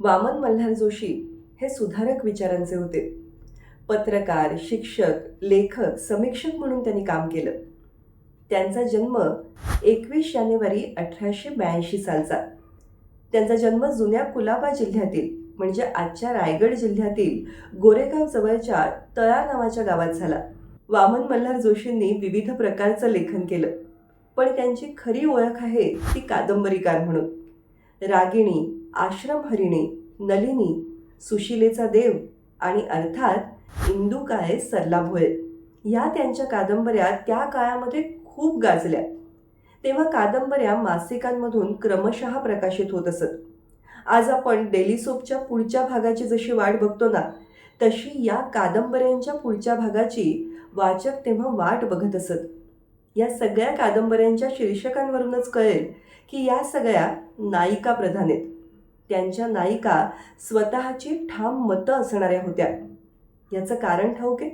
वामन मल्हार जोशी हे सुधारक विचारांचे होते. पत्रकार शिक्षक लेखक समीक्षक म्हणून त्यांनी काम केलं. त्यांचा जन्म एकवीस जानेवारी अठराशे ब्याऐंशी सालचा. त्यांचा जन्म जुन्या कुलाबा जिल्ह्यातील म्हणजे आजच्या रायगड जिल्ह्यातील गोरेगाव जवळच्या तळा नावाच्या गावात झाला. वामन मल्हार जोशींनी विविध प्रकारचं लेखन केलं. पण त्यांची खरी ओळख आहे ती कादंबरीकार म्हणून. रागिणी आश्रमहरिणे नलिनी सुशिलेचा देव आणि अर्थात इंदू काळे सरला भोये या त्यांच्या कादंबऱ्या त्या काळामध्ये खूप गाजल्या. तेव्हा कादंबऱ्या मासिकांमधून क्रमशः प्रकाशित होत असत. आज आपण डेली सोपच्या पुढच्या भागाची जशी वाट बघतो ना तशी या कादंबऱ्यांच्या पुढच्या भागाची वाचक तेव्हा वाट बघत असत. या सगळ्या कादंबऱ्यांच्या शीर्षकांवरूनच कळेल की या सगळ्या नायिका प्रधान आहेत. त्यांच्या नायिका स्वतःची ठाम मतं असणाऱ्या होत्या. याचं कारण ठाऊक आहे.